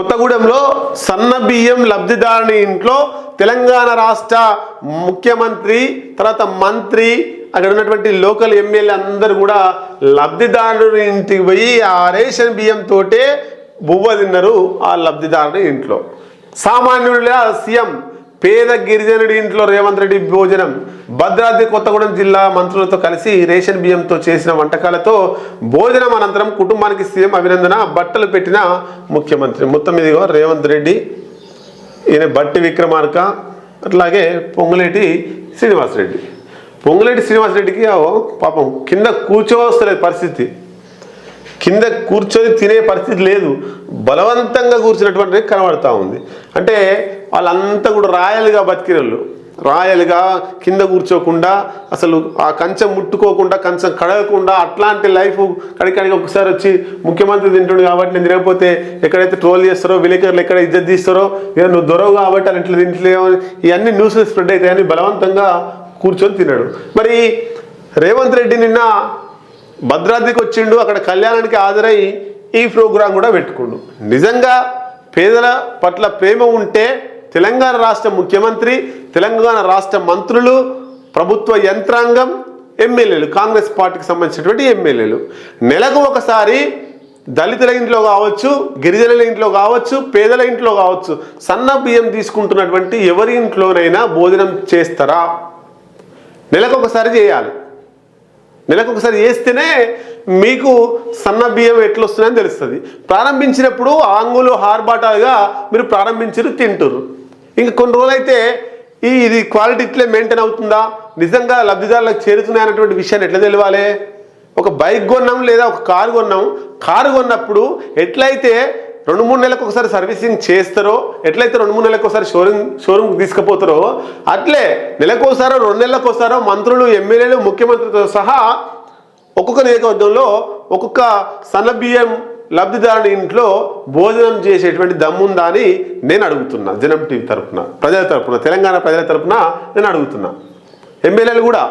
కొత్తగూడెంలో సన్న బియ్యం లబ్ధిదారుని ఇంట్లో తెలంగాణ రాష్ట్ర ముఖ్యమంత్రి తర్వాత మంత్రి అక్కడ ఉన్నటువంటి లోకల్ ఎమ్మెల్యే అందరూ కూడా లబ్ధిదారుని ఇంటికి పోయి ఆ రేషన్ బియ్యంతోటే బువ్వ తిన్నారు ఆ లబ్ధిదారుని ఇంట్లో. సామాన్యుడిలా సీఎం పేద గిరిజనుడి ఇంట్లో రేవంత్ రెడ్డి భోజనం భద్రాద్రి కొత్తగూడెం జిల్లా మంత్రులతో కలిసి రేషన్ బియ్యంతో చేసిన వంటకాలతో భోజనం అనంతరం కుటుంబానికి సీఎం అభినందన బట్టలు పెట్టిన ముఖ్యమంత్రి. మొత్తం ఇదిగో రేవంత్ రెడ్డి ఈయన బట్టి విక్రమార్క అట్లాగే పొంగులేటి శ్రీనివాసరెడ్డి పొంగులేటి శ్రీనివాసరెడ్డికి ఆ పాపం కింద కూర్చోవస్తలేదు పరిస్థితి. కింద కూర్చొని తినే పరిస్థితి లేదు. బలవంతంగా కూర్చున్నటువంటి కనబడతా ఉంది. అంటే వాళ్ళంతా కూడా రాయలుగా బతికినళ్ళు రాయలుగా కింద కూర్చోకుండా అసలు ఆ కంచెం ముట్టుకోకుండా కంచెం కడగకుండా అట్లాంటి లైఫ్ కడికడికి ఒకసారి వచ్చి ముఖ్యమంత్రి తింటుండు కాబట్టి నేను తినకపోతే ఎక్కడైతే ట్రోల్ చేస్తారో విలేకరులు ఎక్కడ ఇజ్జత్ తీస్తారో ఇక నువ్వు దొరవు కాబట్టి అని ఇట్లా తింటలేవు ఇవన్నీ న్యూస్ స్ప్రెడ్ అవుతాయని బలవంతంగా కూర్చొని తిన్నాడు మరి రేవంత్ రెడ్డి నిన్న భద్రాద్రికి వచ్చిండు. అక్కడ కళ్యాణానికి హాజరై ఈ ప్రోగ్రాం కూడా పెట్టుకుండు. నిజంగా పేదల పట్ల ప్రేమ ఉంటే తెలంగాణ రాష్ట్ర ముఖ్యమంత్రి తెలంగాణ రాష్ట్ర మంత్రులు ప్రభుత్వ యంత్రాంగం ఎమ్మెల్యేలు కాంగ్రెస్ పార్టీకి సంబంధించినటువంటి ఎమ్మెల్యేలు. నెలకు ఒకసారి దళితుల ఇంట్లో కావచ్చు గిరిజనుల ఇంట్లో కావచ్చు పేదల ఇంట్లో కావచ్చు సన్న బియ్యం తీసుకుంటున్నటువంటి ఎవరి ఇంట్లోనైనా భోజనం చేస్తారా? నెలకొకసారి చేయాలి. నెలకొకసారి చేస్తేనే మీకు సన్న బియ్యం ఎట్లొస్తుందని తెలుస్తుంది. ప్రారంభించినప్పుడు ఆంగులు హార్బాటాగా మీరు ప్రారంభించరు తింటురు ఇంక కొన్ని రోజులైతే ఈ ఇది క్వాలిటీ ఇట్లే మెయింటైన్ అవుతుందా? నిజంగా లబ్ధిదారులకు చేరుతున్నాయి అన్నటువంటి విషయాన్ని ఎట్లా తెలియాలి ఒక బైక్ కొన్నాం లేదా ఒక కారు కొన్నాం? కారు కొన్నప్పుడు ఎట్లయితే రెండు మూడు నెలలకు ఒకసారి సర్వీసింగ్ చేస్తారో ఎట్లయితే రెండు మూడు నెలలకు ఒకసారి షోరూమ్ షోరూమ్కి తీసుకుపోతారో అట్లే నెలకోసారో రెండు నెలలకోసారో మంత్రులు ఎమ్మెల్యేలు ముఖ్యమంత్రితో సహా ఒక్కొక్క నియోజకవర్గంలో ఒక్కొక్క సన్న బియ్యం లబ్ధిదారుని ఇంట్లో భోజనం చేసేటువంటి దమ్ముందా అని నేను అడుగుతున్నా జనం టీవీ తరఫున ప్రజల తరఫున తెలంగాణ ప్రజల తరపున నేను అడుగుతున్నా. ఎమ్మెల్యేలు కూడా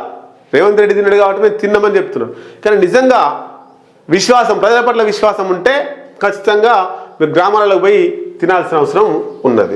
రేవంత్ రెడ్డి తిన్నాడు కాబట్టి మేము తిన్నామని చెప్తున్నాం కానీ నిజంగా విశ్వాసం ప్రజల పట్ల విశ్వాసం ఉంటే ఖచ్చితంగా మీరు గ్రామాలలో పోయి తినాల్సిన అవసరం ఉన్నది.